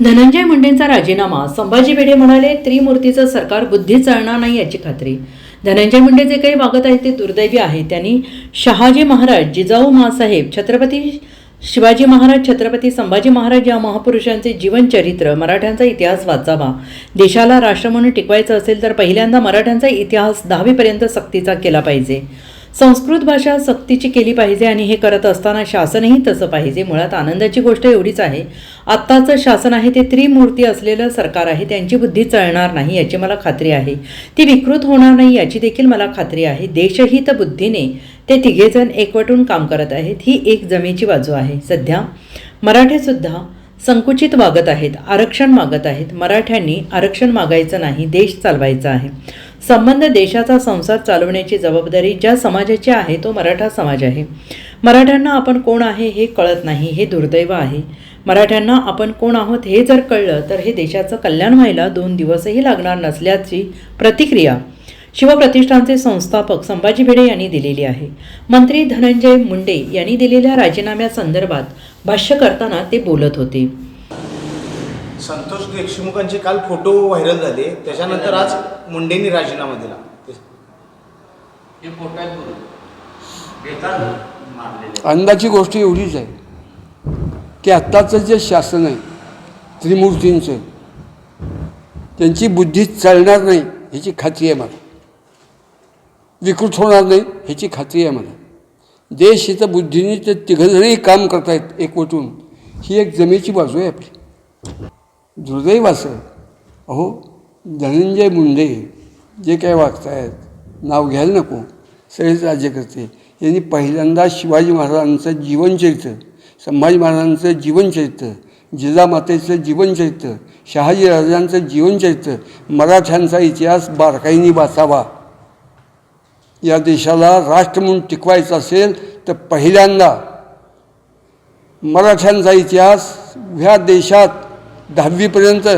धनंजय मुंडेंचा राजीनामा. संभाजी भिडे म्हणाले त्रिमूर्तीचं सरकार बुद्धी चालणार नाही याची खात्री. धनंजय मुंडे जे काही वागत आहे ते दुर्दैवी आहे. त्यांनी शहाजी महाराज जिजाऊ मासाहेब छत्रपती शिवाजी महाराज छत्रपती संभाजी महाराज या महापुरुषांचे जीवनचरित्र मराठ्यांचा इतिहास वाचावा. देशाला राष्ट्र म्हणून टिकवायचं असेल तर पहिल्यांदा मराठ्यांचा इतिहास दहावीपर्यंत सक्तीचा केला पाहिजे. संस्कृत भाषा सक्तीची केली पाहिजे आणि हे करत असताना शासनही तसं पाहिजे. मुळात आनंदाची गोष्ट एवढीच आहे. आत्ताचं शासन आहे ते त्रिमूर्ती असलेलं सरकार आहे. त्यांची बुद्धी चळणार नाही याची मला खात्री आहे. ती विकृत होणार नाही याची देखील मला खात्री आहे. देशहित बुद्धीने ते तिघेजण एकवटून काम करत आहेत. ही एक जमेची बाजू आहे. सध्या मराठेसुद्धा संकुचित वागत आहेत आरक्षण मागत आहेत. मराठ्यांनी आरक्षण मागायचं नाही देश चालवायचा आहे. संबंध देशाचा संसार चालवण्याची जबाबदारी ज्या समाजाची आहे तो मराठा समाज आहे. मराठ्यांना आपण कोण आहे हे कळत नाही हे दुर्दैव आहे. मराठ्यांना आपण कोण आहोत हे जर कळलं तर हे देशाचं कल्याण व्हायला दोन दिवसही लागणार नसल्याची प्रतिक्रिया शिवप्रतिष्ठानचे संस्थापक संभाजी भिडे यांनी दिलेली आहे. मंत्री धनंजय मुंडे यांनी दिलेल्या राजीनाम्यासंदर्भात भाष्य करताना ते बोलत होते. संतोष देशमुखांचे काल फोटो व्हायरल झाले. त्याच्यानंतर आज मुंडेंनी राजीनामा दिला. हे पोटात बरोबर बेकार मारलेले. अंदाची गोष्ट एवढीच आहे की आत्ताचं जे शासन आहे त्रिमूर्तींचं त्यांची बुद्धी चालणार नाही ह्याची खात्री आहे मला. विकृत होणार नाही ह्याची खात्री आहे मला. देश इथं बुद्धीने ते तिघंजणही काम करतायत एकवटून. ही एक जमेची बाजू आहे आपली. दुर्दैव अहो धनंजय मुंडे जे काय वागतायत नाव घ्यायला नको. सगळेच राज्यकर्ते यांनी पहिल्यांदा शिवाजी महाराजांचं जीवनचरित्र संभाजी महाराजांचं जीवनचरित्र जिजामातेचं जीवनचरित्र शहाजी राजांचं जीवनचरित्र मराठ्यांचा इतिहास बारकाईने वाचावा. या देशाला राष्ट्र म्हणून टिकवायचं असेल तर पहिल्यांदा मराठ्यांचा इतिहास ह्या देशात दहावीपर्यंत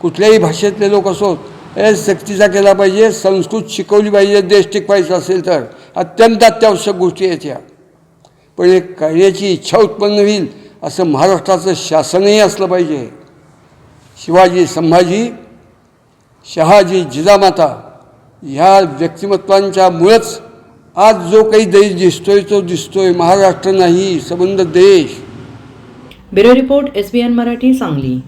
कुठल्याही भाषेतले लोक असोत हे सक्तीचा केला पाहिजे संस्कृत शिकवली पाहिजे देश टिकवायचा असेल तर अत्यंत अत्यावश्यक गोष्टी आहेत ह्या पण हे करण्याची इच्छा उत्पन्न होईल असं महाराष्ट्राचं शासनही असलं पाहिजे. शिवाजी संभाजी शहाजी जिजामाता ह्या व्यक्तिमत्वांच्या व्यक्तिमत्वांच्यामुळंच आज जो काही देश दिसतोय तो दिसतोय. महाराष्ट्र नाही संबंध देश. Bureau report S B N Marathi Sangli.